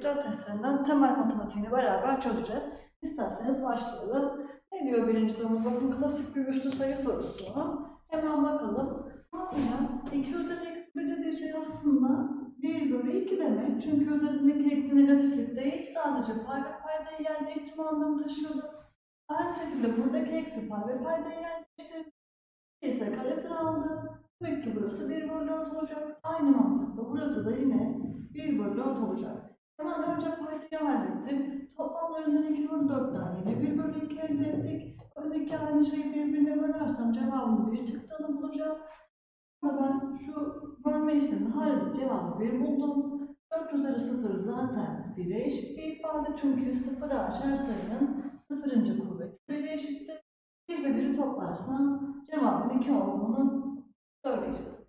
tekrar testlerinden temel matematiğini beraber çözeceğiz. İsterseniz başlayalım. Ne diyor birinci sorumuz? Bakın klasik bir üstü sayı sorusu. Hemen bakalım. Ne yapacağım? 2 üzeri eksi 1 dediği şey aslında 1 bölü 2 demek. Çünkü üzerindeki eksi negatiflik değil. Sadece pay ve paydayı yer değiştirme anlamı taşıyordu. Aynı şekilde buradaki eksi pay ve paydayı yer değiştirdi. ise karesini aldı. Demek ki burası 1 bölü 4 olacak. Aynı mantıkla burası da yine 1 bölü 4 olacak. Hemen önce paydayı hallettim. Toplamlarından 2 bölü 4'ten yine 1 bölü 2 elde ettik. İki aynı şeyi birbirine bölersem cevabını 1 çıktığını bulacağım. Ama ben şu bölme işlemini halledip cevabı 1 buldum. 4 üzeri 0 zaten 1'e eşit bir ifade çünkü 0'ı açar sayının 0. kuvveti 1'e eşittir. 1 ve 1'i toplarsam cevabın 2 olduğunu söyleyeceğiz.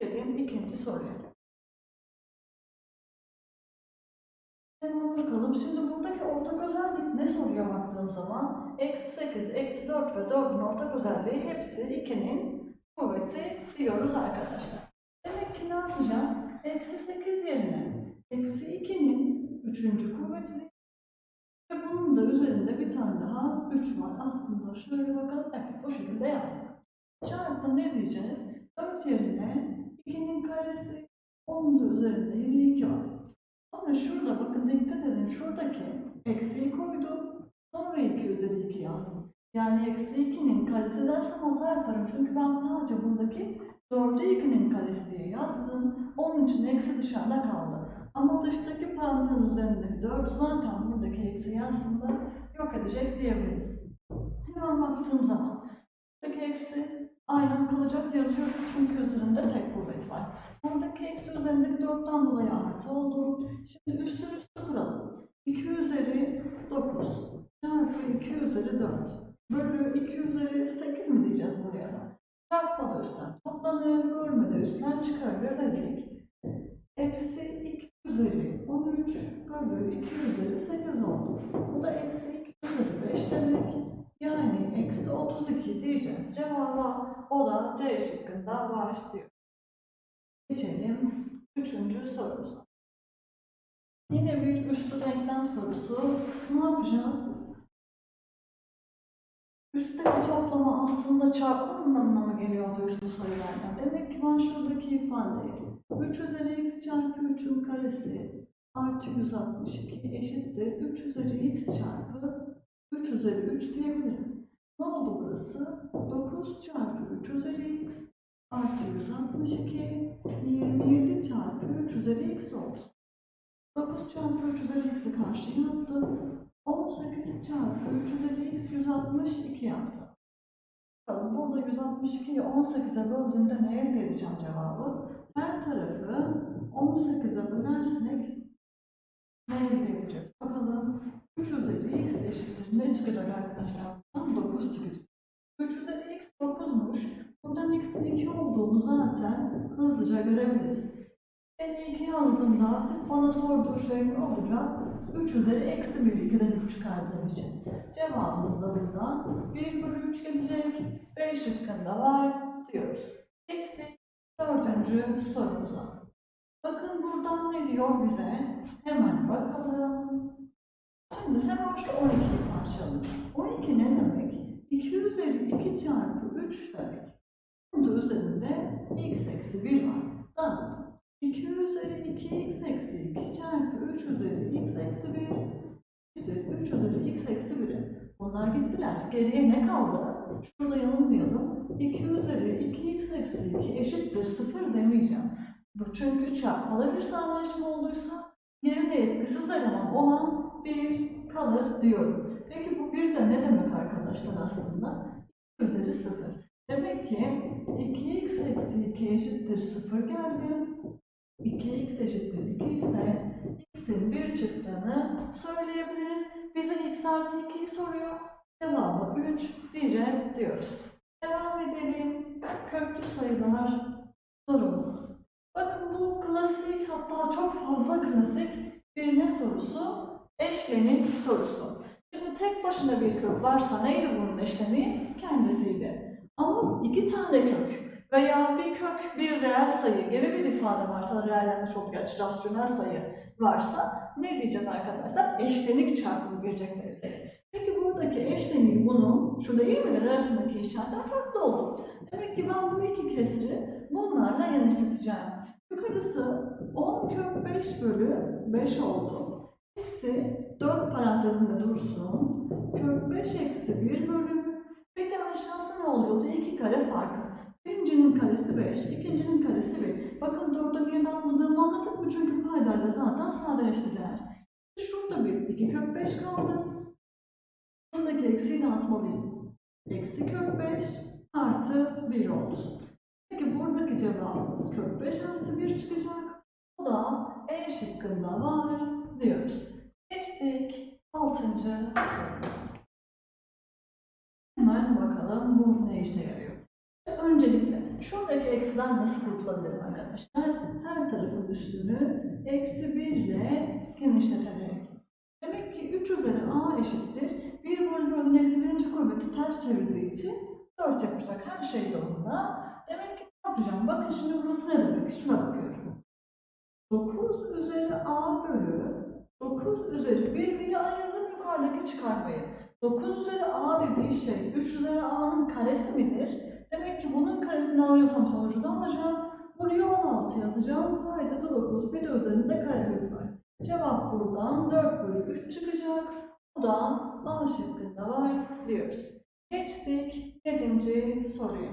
Geçelim ikinci soruya. Hemen bakalım. Şimdi buradaki ortak özellik ne soruya baktığım zaman? Eksi 8, eksi 4 ve 4'ün ortak özelliği hepsi 2'nin kuvveti diyoruz arkadaşlar. Demek ki ne yapacağım? Eksi 8 yerine eksi 2'nin 3. kuvveti ve bunun da üzerinde bir tane daha 3 var. Aslında şöyle bakalım. Evet bu şekilde yazdık. Çarpı ne diyeceğiz? 4 yerine 2'nin karesi, onun da üzerinde yine 2 var. Sonra şurada bakın dikkat edin şuradaki eksiği koydum. Sonra 2 üzeri 2 yazdım. Yani eksi 2'nin karesi dersem hata yaparım. Çünkü ben sadece buradaki 4'ü 2'nin karesi diye yazdım. Onun için eksi dışarıda kaldı. Ama dıştaki parantezin üzerindeki 4 zaten buradaki eksiği aslında yok edecek diyebiliriz. Hemen baktığım zaman buradaki eksi aynen kalacak yazıyorum çünkü üzerinde tek kuvvet var. Buradaki eksi üzerindeki 4'ten dolayı artı oldu. Şimdi üstü üstü kuralım. 2 üzeri 9 çarpı 2 üzeri 4 bölü 2 üzeri 8 mi diyeceğiz buraya da? Çarpma da üstten toplanır, bölme de üstten çıkarılır dedik. Eksi 2 üzeri 13 bölü 2 üzeri 8 oldu. Bu da eksi 2 üzeri 5 demek. Yani eksi 32 diyeceğiz cevaba. O da C şıkkında var diyor. Geçelim üçüncü sorumuza. Yine bir üstü denklem sorusu. Ne yapacağız? Üstteki toplama aslında çarpma anlamına mı geliyordu üstü sayılarla? Demek ki ben şuradaki ifadeyi 3 üzeri x çarpı 3'ün karesi artı 162 eşittir 3 üzeri x çarpı 3 üzeri 3 diyebilirim. Ne oldu burası? 9 çarpı 3 üzeri x artı 162 27 çarpı 3 üzeri x oldu. 9 çarpı 3 üzeri x'i karşıya attım. 18 çarpı 3 üzeri x 162 yaptı. Bakalım burada 162'yi 18'e böldüğümde ne elde edeceğim cevabı? Her tarafı 18'e bölersek ne elde edeceğiz? Bakalım 3 üzeri x eşittir. Ne çıkacak arkadaşlar? Buradan 9 çıkacak. 3 üzeri x 9'muş. Buradan x'in 2 olduğunu zaten hızlıca görebiliriz. Seni 2 yazdığımda artık bana sorduğu şey ne olacak? 3 üzeri eksi 1 2'den 3 çıkardığım için. Cevabımız da buradan 1 bölü 3 gelecek. B şıkkında var diyoruz. Eksi dördüncü sorumuza. Bakın buradan ne diyor bize? Hemen bakalım. Şimdi hemen şu 12'yi parçalayalım. 12 ne demek? 2 üzeri 2 çarpı 3 demek. Bunun da üzerinde x eksi 1 var. Tamam. 2 üzeri 2x eksi 2 çarpı 3 üzeri x eksi 1 eşittir 3 üzeri x eksi 1'e. Bunlar gittiler. Geriye ne kaldı? Şurada yanılmayalım. 2 üzeri 2x eksi 2 eşittir 0 demeyeceğim. Bu çünkü çarpmalı bir sağlaşma olduysa yerine etkisiz eleman olan 1 kalır diyorum. Peki bu 1 de ne demek arkadaşlar aslında? 2 üzeri 0. Demek ki 2x eksi 2 eşittir 0 geldi. 2x eşittir 2 ise x'in 1 çıktığını söyleyebiliriz. Bize x artı 2'yi soruyor. Cevabı 3 diyeceğiz diyoruz. Devam edelim. Köklü sayılar sorumuza. Bakın bu klasik hatta çok fazla klasik bir ne sorusu? Eşlenik sorusu. Şimdi tek başına bir kök varsa neydi bunun eşleniği? Kendisiydi. Ama iki tane kök veya bir kök bir reel sayı gibi bir ifade varsa reellenmiş çok gerçi rasyonel sayı varsa ne diyeceğiz arkadaşlar? Eşlenik çarpımı girecek devreye. Peki buradaki eşleniği bunun, şurada ilmeler arasındaki işaretten farklı oldu. Demek ki ben bu iki kesri bunlarla genişleteceğim. Yukarısı 10 kök 5 bölü 5 oldu. Eksi 4 parantezinde dursun. Kök 5 eksi 1 bölü. Peki aşağısı ne oluyordu? 2 kare farkı. Birincinin karesi 5, ikincinin karesi 1. Bakın 4'te niye dağıtmadığımı anladık mı? Çünkü paydayla zaten sadeleştiler. Şurada bir 2 kök 5 kaldı. Şuradaki eksiği de atmalıyım. Eksi kök 5 artı 1 oldu. Peki buradaki cevabımız kök 5 artı 1 çıkacak. Bu da E şıkkında var diyoruz. Geçtik 6. sorumuza. Hemen bakalım bu ne işe yarıyor. Öncelikle şuradaki eksiden nasıl kurtulabilirim arkadaşlar? Her tarafın üstünü eksi 1 ile genişleterek. Demek ki 3 üzeri a eşittir. 1 bölü bölünün eksi birinci kuvveti ters çevirdiği için 4 yapacak. Her şey yolunda. Demek ki ne yapacağım? Bakın şimdi burası ne demek? Şuna bakıyorum. 9 üzeri a bölü 9 üzeri 1 diye ayırdım yukarıdaki çıkarmayı. 9 üzeri a dediği şey 3 üzeri a'nın karesi midir? Demek ki bunun karesini alıyorsam sonucu da alacağım. Buraya 16 yazacağım. Paydası 9. Bir de üzerinde karekök var. Cevap buradan 4 bölü 3 çıkacak. Bu da A şıkkında var diyoruz. Geçtik 7. soruya.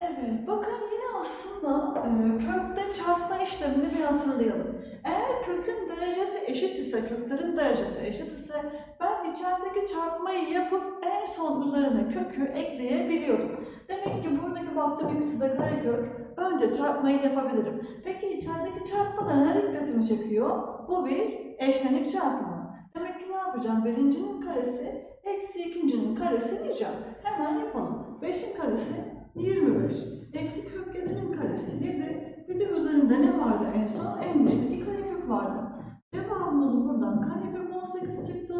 Evet, bakın aslında e, kökte çarpma işlemini bir hatırlayalım. Eğer kökün derecesi eşit ise, köklerin derecesi eşit ise ben içerideki çarpmayı yapıp en son üzerine kökü ekleyebiliyorum. Demek ki buradaki baktığım ikisi de karekök. Önce çarpmayı yapabilirim. Peki içerideki çarpma da ne dikkatimi çekiyor? Bu bir eşlenik çarpımı. Demek ki ne yapacağım? Birincinin karesi eksi ikincinin karesi diyeceğim. Hemen yapalım. 5'in karesi 25. Eksi kök 7'nin karesi 7. Bir de üzerinde ne vardı en son? En dıştaki karekök vardı. Cevabımız buradan karekök 18 çıktı.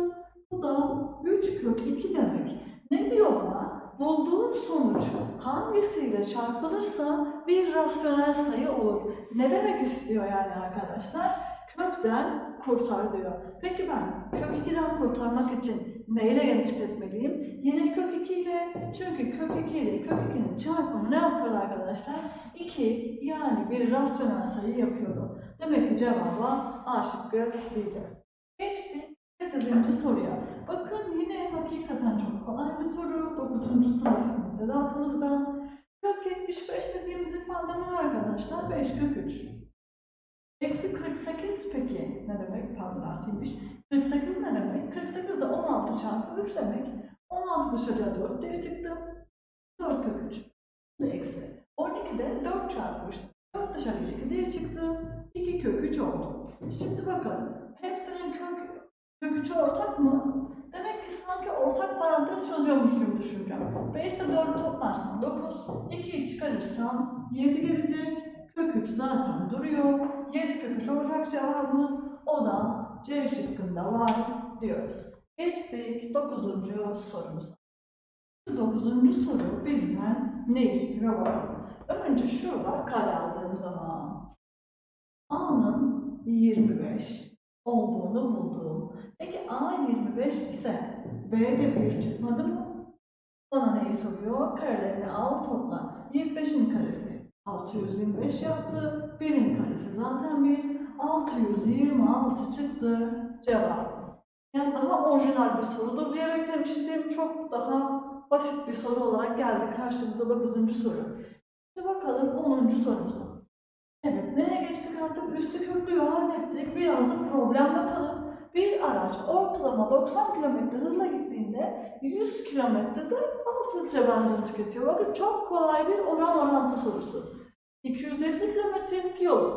Bu da 3 kök 2 demek. Ne diyor bana? Bulduğum sonuç hangisiyle çarpılırsa bir rasyonel sayı olur. Ne demek istiyor yani arkadaşlar? Kökten kurtar diyor. Peki ben kök 2'den kurtarmak için neyle genişletmeliyim? Yine kök 2 ile. Çünkü kök 2 ile kök 2'nin çarpımı ne yapıyor arkadaşlar? 2 yani bir rasyonel sayı yapıyordu. Demek ki cevaba A şıkkı diyeceğiz. Geçtik 8. soruya. Bakın yine hakikaten çok kolay bir soru. 9. sınıf müfredatımızda. Kök 75 dediğimiz ifade ne arkadaşlar? 5 kök 3. Eksi 48 peki ne demek? Pardon artıymış. 48 ne demek? 48 de 16 çarpı 3 demek. 16 dışarıya 4 diye çıktı. 4 kök 3. Bu da eksi. 12 de 4 çarpı 3. 4 dışarıya 2 diye çıktı. 2 kök 3 oldu. Şimdi bakalım. Hepsinin kök, kök 3'ü ortak mı? Demek ki sanki ortak parantez çözüyormuş gibi düşüneceğim. 5 ile 4'ü toplarsam 9. 2'yi çıkarırsam 7 gelecek. Kök 3 zaten duruyor. 7 kök 3 olacak cevabımız. O C şıkkında var diyoruz. Geçtik 9. sorumuza. 9. soru bizden ne istiyor bakalım. Önce şurada kare aldığım zaman A'nın 25 olduğunu buldum. Peki A 25 ise B'de 1 çıkmadı mı? Bana neyi soruyor? Karelerini al topla. 25'in karesi 625 yaptı. 1'in karesi zaten 1. 626 çıktı cevabımız. Yani daha orijinal bir sorudur diye beklemiştim. Çok daha basit bir soru olarak geldi karşımıza 9. soru. Şimdi bakalım 10. sorumuza. Evet, nereye geçtik artık? Üstü köklüğü hallettik. Biraz da problem bakalım. Bir araç ortalama 90 km hızla gittiğinde 100 km'de 6 litre benzin tüketiyor. Bakın çok kolay bir oran orantı sorusu. 250 kilometrelik yol.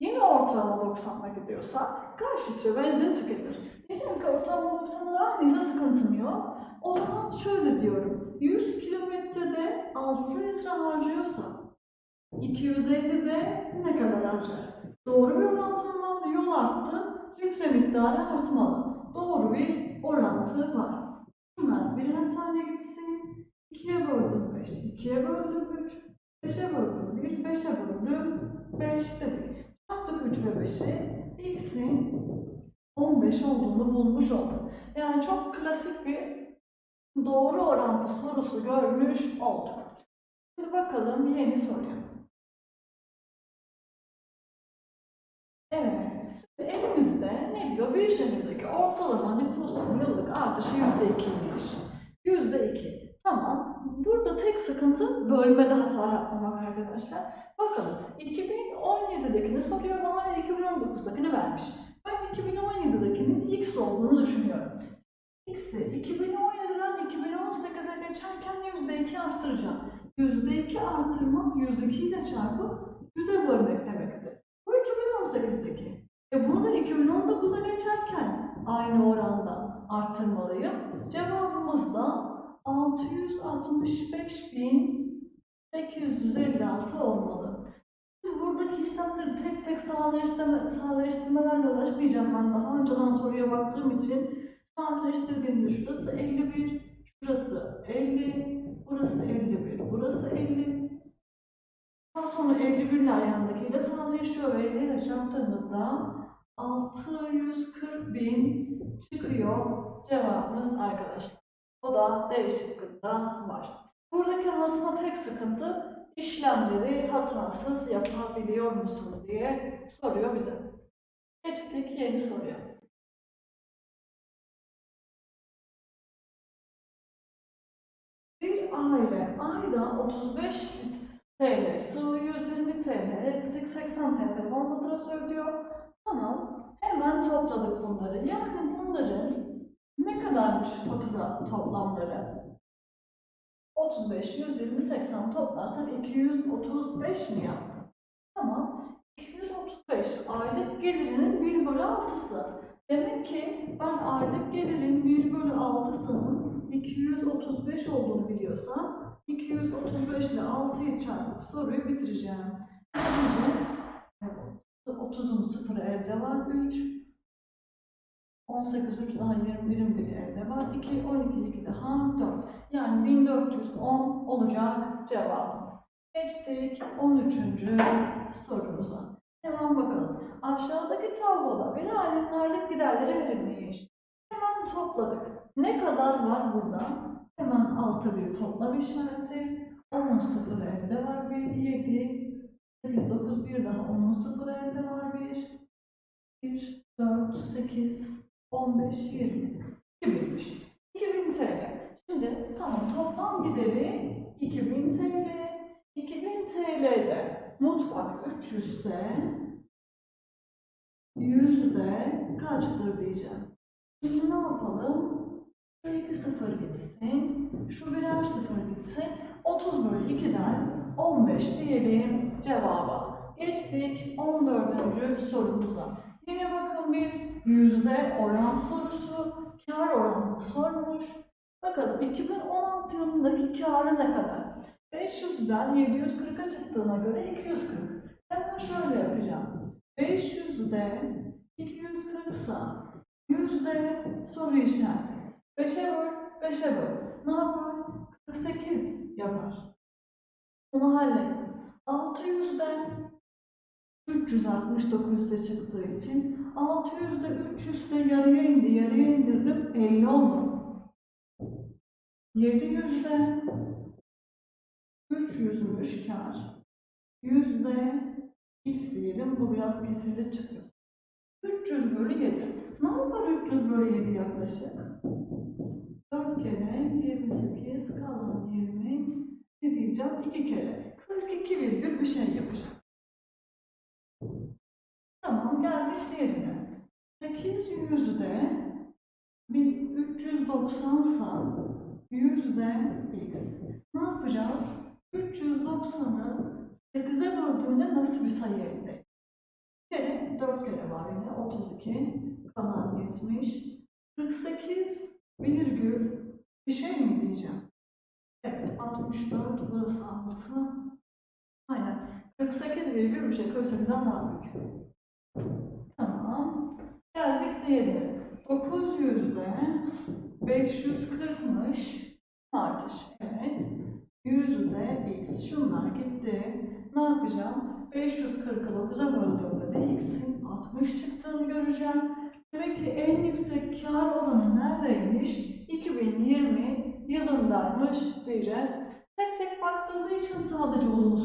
Yine ortalama 90'la gidiyorsa kaç litre benzin tüketir? Diyeceğim ki ortalama 90'la aynıysa sıkıntım yok. O zaman şöyle diyorum. 100 kilometrede 6 litre harcıyorsa 250'de ne kadar harcar? Doğru bir orantı var. Yol arttı. Litre miktarı artmalı. Doğru bir orantı var. Şunlar birer tane gitsin. 2'ye böldüm 5, 2'ye böldüm 3, 5'e böldüm 1, 5'e böldüm 5 dedik. Çarptık 3 ve 5'i. X'in 15 olduğunu bulmuş olduk. Yani çok klasik bir doğru orantı sorusu görmüş olduk. Şimdi bakalım yeni soruya. Elimizde ne diyor? Bir şehirdeki ortalama nüfusun yıllık artışı yüzde ikiymiş. Yüzde iki. Tamam. Burada tek sıkıntı bölmede hata yapmamak arkadaşlar. Bakalım 2017'dekini soruyor bana ve 2019'dakini vermiş. Ben 2017'dekinin x olduğunu düşünüyorum. X'i 2017'den 2018'e geçerken %2 arttıracağım. %2 arttırmak %2 ile çarpıp 100'e bölmek demektir. Bu 2018'deki. E bunu da 2019'a geçerken aynı oranda arttırmalıyım. Cevabımız da 665.856 olmalı. Şimdi buradaki işlemleri tek tek sadeleştirme, sadeleştirmelerle uğraşmayacağım ben. Daha önceden soruya baktığım için sadeleştirdiğimde şurası 51, şurası 50, burası 51, burası 50. Daha sonra 51'ler yandakiyle sadeleşiyor ve 50 ile çarptığımızda 640 bin çıkıyor cevabımız arkadaşlar. O da D şıkkında var. Buradaki aslında tek sıkıntı işlemleri hatasız yapabiliyor musun diye soruyor bize. Geçtik yeni soruya. Bir aile ayda 35 TL, su 120 TL, elektrik 80 TL faturası ödüyor. Tamam. Hemen topladık bunları. Yani bunların ne kadarmış fatura toplamları? 35, 120, 80 toplarsak 235 mi yaptı? Tamam. 235 aylık gelirinin 1 bölü 6'sı. Demek ki ben aylık gelirin 1 bölü 6'sının 235 olduğunu biliyorsam 235 ile 6'yı çarpıp soruyu bitireceğim. Evet. 30'un sıfırı elde var. 3. 18, 3 daha 21'in biri elde var. 2, 12, 2 daha 4. Yani 1410 olacak cevabımız. Geçtik 13. sorumuza. Hemen bakalım. Aşağıdaki tabloda bir ailenin aylık giderleri verilmiş. Hemen topladık. Ne kadar var burada? Hemen alta bir toplam işareti. 10'un sıfırı elde var 1, 7, 8, 9, 1 daha 10'un sıfırı elde var 1, 1, 4, 8, 15, 20. 2000'miş. 2000 TL. Şimdi tamam toplam gideri 2000 TL. 2000 TL'de mutfak 300 ise yüzde kaçtır diyeceğim. Şimdi ne yapalım? Şu iki sıfır gitsin. Şu birer sıfır gitsin. 30 bölü 2'den 15 diyelim cevaba. Geçtik 14. sorumuza. Yine bakın bir yüzde oran sorusu. Kar oranı sormuş. Bakalım 2016 yılındaki karı ne kadar? 500'den 740'a çıktığına göre 240. Hemen şöyle yapacağım. 500'de 240 ise yüzde soru işareti. 5'e böl, 5'e böl. Ne yapar? 48 yapar. Bunu hallettim. 600'den 369'da çıktığı için 600'de 300 ise yarıya indi. Yarıya indirdim. 50 oldu. 700'de 300'müş kar. Yüzde x diyelim. Bu biraz kesirli çıkıyor. 300 bölü 7. Ne yapar 300 bölü 7 yaklaşık? 4 kere 28 kalan 20 ne diyeceğim? 2 kere. 42 virgül bir şey yapacağım. Tamam geldik diğerine. 800'de 1390 sa yüzde x. Ne yapacağız? 390'ı 8'e böldüğünde nasıl bir sayı elde edeceğiz? Bir kere 4 kere var yine 32 kalan 70 48 virgül bir şey mi diyeceğim? Evet 64 burası 6 aynen 48 virgül bir şey 48'den daha büyük. Tamam. Geldik diğerine. 900'de 540'mış Artış. Evet. Yüzde x. Şunlar gitti. Ne yapacağım? 540'ı 9'a böldüğümde de x'in 60 çıktığını göreceğim. Demek ki en yüksek kar oranı neredeymiş? 2020 yılındaymış diyeceğiz. Tek tek baktığı için sadece uzun.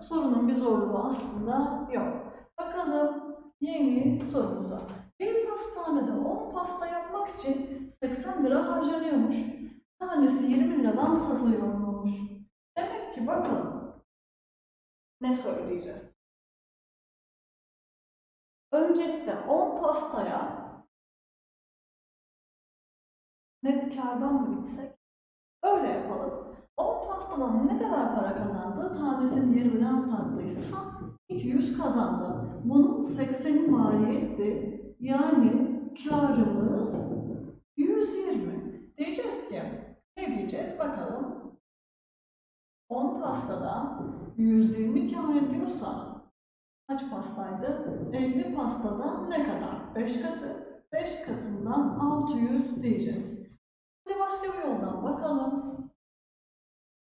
Sorunun bir zorluğu aslında yok. Bakalım yeni sorumuza. Bir pastanede 10 pasta yapmak için 80 lira harcanıyormuş. Tanesi 20 liradan satılıyormuş. Demek ki bakalım ne söyleyeceğiz? Öncelikle 10 pastaya net kardan mı gitsek? Öyle yapalım. 10 pastadan ne kadar para kazandı? Tanesini 20'den sattıysa 200 kazandı. Bunun 80'i maliyetti. Yani karımız 120. Diyeceğiz ki ne diyeceğiz bakalım. 10 pastada 120 kar ediyorsa kaç pastaydı? 50 pastada ne kadar? 5 katı. 5 katından 600 diyeceğiz. Hadi başka bir yoldan bakalım.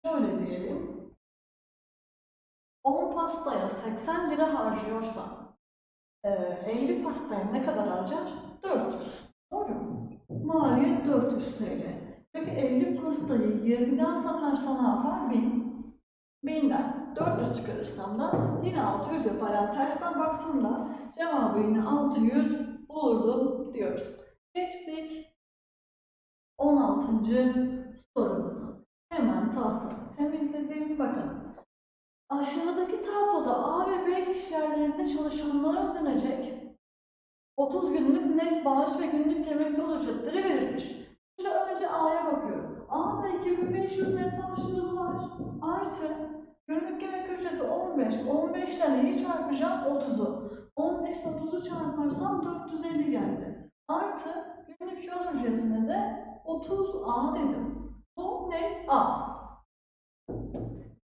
Şöyle diyelim. 10 pastaya 80 lira harcıyorsa e, 50 pastaya ne kadar harcar? 400. Doğru mu? Maliyet 400 TL. Peki 50 pastayı 20'den satarsa ne yapar? 1000. 1000'den 400 çıkarırsam da yine 600 yapar. Yani tersten baksam da cevabı yine 600 olurdu diyoruz. Geçtik 16. sorumuza. Hemen tahtayı temizledim. Bakın. Aşağıdaki tabloda A ve B iş yerlerinde çalışanlara ödenecek 30 günlük net bağış ve günlük yemek yol ücretleri verilmiş. Şimdi önce A'ya bakıyorum. A'da 2500 net maaşımız var. Artı günlük yemek ücreti 15. 15'ten neyi çarpacağım? 30'u. 15 ile 30'u çarparsam 450 geldi. Artı günlük yol ücretine de 30A dedim. Bu ne? A.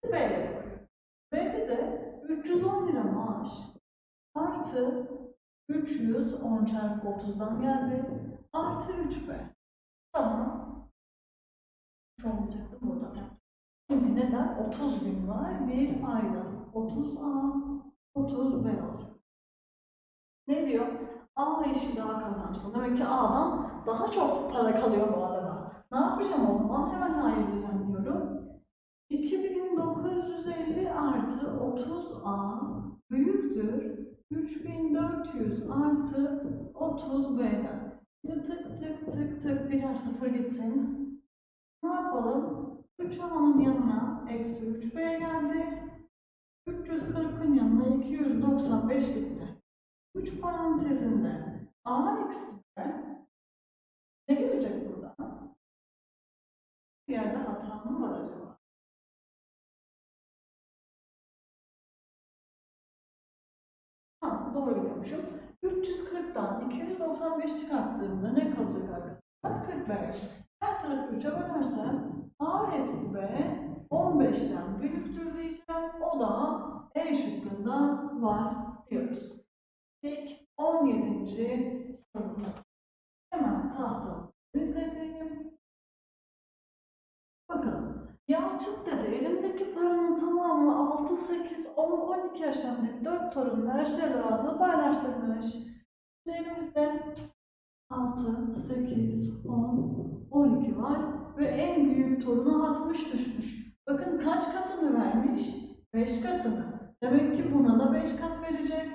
B'ye bakıyorum. B'de de 310 lira maaş artı 310 çarpı 30'dan geldi. Artı 3B. Tamam. Şu olacaktı burada. Neden? 30 gün var. Bir ayda. 30A, 30B olacak. Ne diyor? A işi daha kazançlı. Demek ki A'dan daha çok para kalıyor bu adama. Ne yapacağım o zaman? Hemen ayıracağım diyorum. 2950 artı 30A büyüktür 3400 artı 30B'den. Şimdi tık tık tık tık birer sıfır gitsin. Ne yapalım? 3A'nın yanına eksi 3B geldi. 340'ın yanına 295 gitti. 3 parantezinde A eksi B ne gelecek burada? Bir yerde hata mı var acaba? Ha, doğru biliyormuşum. 340'dan 295 çıkarttığımda ne kalacak arkadaşlar? 45. Her tarafı 3'e bölersem A eksi B 15'ten büyüktür diyeceğim. O da E şıkkında var diyoruz. İlk 17. sorumuz. Hemen tahtamı temizledim. Bakalım. Yalçın dede elindeki paranın tamamını 6, 8, 10, 12 yaşlarındaki 4 torunun her şey dağıtıp paylaştırmış. Şimdi elimizde 6, 8, 10, 12 var ve en büyük toruna 60 düşmüş. Bakın kaç katını vermiş? 5 katını. Demek ki buna da 5 kat verecek.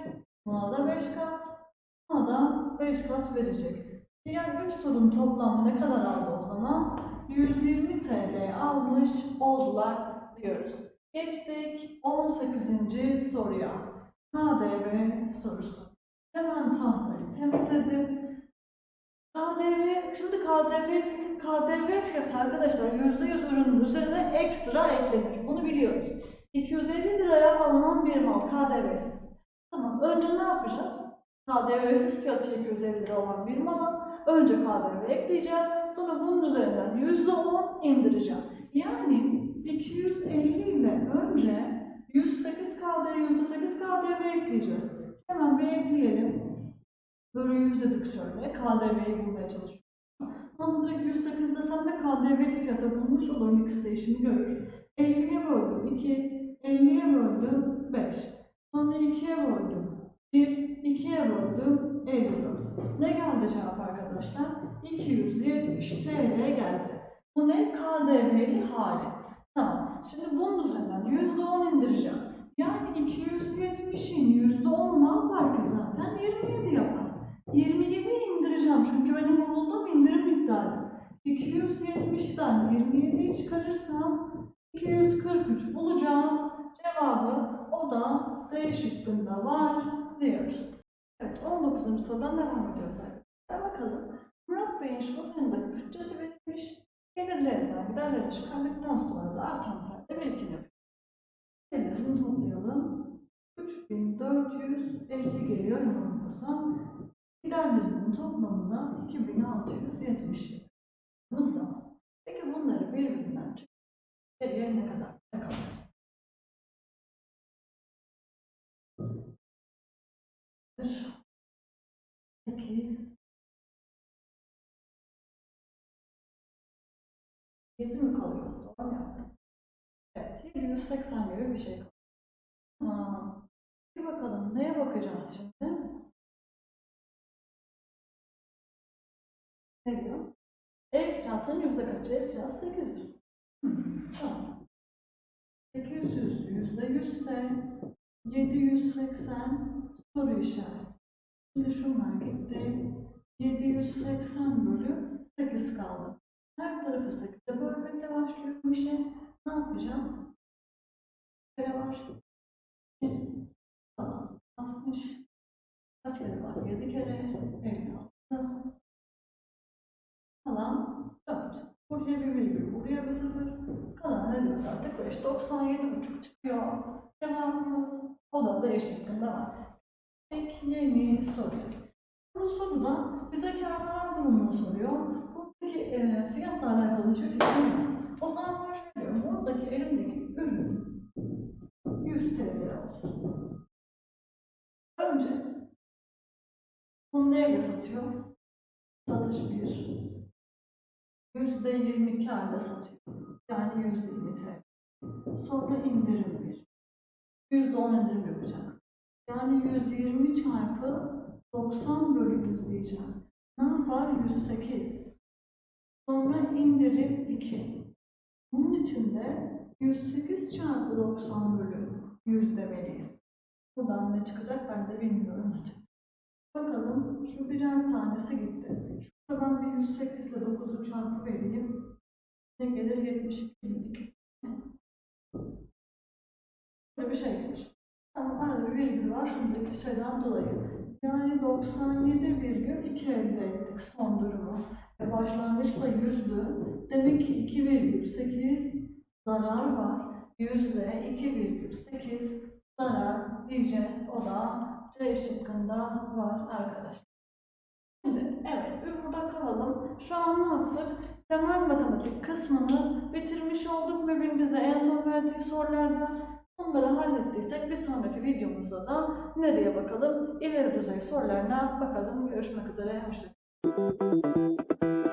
Buna da 5 kat. Buna da 5 kat verecek. Diğer 3 turun toplamı ne kadar aldı o zaman? 120 TL almış oldular diyoruz. Geçtik 18. soruya. KDV sorusu. Hemen tahtayı temizledim. KDV, şimdi KDV, KDV fiyatı arkadaşlar %100 ürünün üzerine ekstra eklenir. Bunu biliyoruz. 250 liraya alınan bir mal KDV'siz. Tamam, önce ne yapacağız? KDV'siz fiyatı 250 lira olan bir mala önce KDV ekleyeceğim. Sonra bunun üzerinden %10 indireceğim. Yani 250 ile önce 108 KDV, %8 KDV ekleyeceğiz. Hemen bir ekleyelim. Böyle yüzdedik şöyle. KDV'yi bulmaya çalışıyorum. Ama direkt 108 desem de KDV'li fiyata bulmuş olurum X değişimi görür. 50'ye böldüm 2, 50'ye böldüm 5. Sonra 2'ye böldüm 1, 2'ye böldüm 54. Ne geldi cevap arkadaşlar? 270 TL geldi. Bu ne? KDV'li hali. Tamam. Şimdi bunun üzerinden %10 indireceğim. Yani 270'in %10 ne yapar ki zaten? 27 yapar. 27 indireceğim çünkü benim bulduğum indirim miktarı. 270'den 27'yi çıkarırsam 243 bulacağız. Cevabı o da D şıkkında var diyoruz. Evet 19. sorudan devam ediyoruz arkadaşlar. Bakalım. Murat Bey'in Şubat ayındaki bütçesi verilmiş. Gelirlerinden giderleri çıkardıktan sonra da artan parayla birikim Gelirlerini toplayalım. 3450 geliyor yanılmıyorsam. Toplamında 2670 zaman. Peki bunları birbirinden çıkar. Geriye ne kadar ne? Bir, sekiz, yedi mi kalıyor? Doğru yaptım? Evet, 780 gibi bir şey kalıyor. Aa, bir bakalım neye bakacağız şimdi? Ne diyor? Ev kirasının yüzde kaçı? Ev kirası 800. Hmm, tamam. 800 yüzde 100 ise 780 soru işareti. Şimdi şunlar gitti. 780 bölü 8 kaldı. Her tarafı 8'e bölmekle başlıyorum işe. Ne yapacağım? Kare var. 2 falan 60. Kaç kere var? 7 kere 56. Kalan 4. Buraya bir virgül, buraya bir sıfır. Kalan ne diyoruz artık? 5. 97,5 çıkıyor. Cevabımız o da D şıkkında var. Tek yeni soru. Bu soruda bize kar durumunu soruyor. Buradaki e, fiyatla alakalı hiçbir fikrim yok. O zaman şöyle diyorum. Buradaki elimdeki ürün 100 TL olsun. Önce bunu neyle satıyor? Satış 1. Yüzde 20 kârla satıyor. Yani 120 TL. Sonra indirim 1. Yüzde 10 indirim yapacak. Yani 120 çarpı 90 bölü 100 diyeceğim. Ne yapar? 108. Sonra indirim 2. Bunun için de 108 çarpı 90 bölü 100 demeliyiz. Buradan ne çıkacak ben de bilmiyorum artık. Bakalım şu birer tanesi gitti. Ben bir 108 ile 9'u çarpı vereyim. Ne gelir? 72'nin ikisi. Böyle bir şey gelir. Ama arada bir virgül var şuradaki şeyden dolayı. Yani 97,2 elde ettik son durumu. Ve başlangıçta 100'dü. Demek ki 2,8 zarar var. Yüzde 2,8 zarar diyeceğiz. O da C şıkkında var arkadaşlar. Şimdi evet kalalım. Şu an ne yaptık? Temel matematik kısmını bitirmiş olduk bir bize en son verdiği sorulardan bunları hallettiysek bir sonraki videomuzda da nereye bakalım? İleri düzey sorularına bakalım. Görüşmek üzere. Hoşçakalın.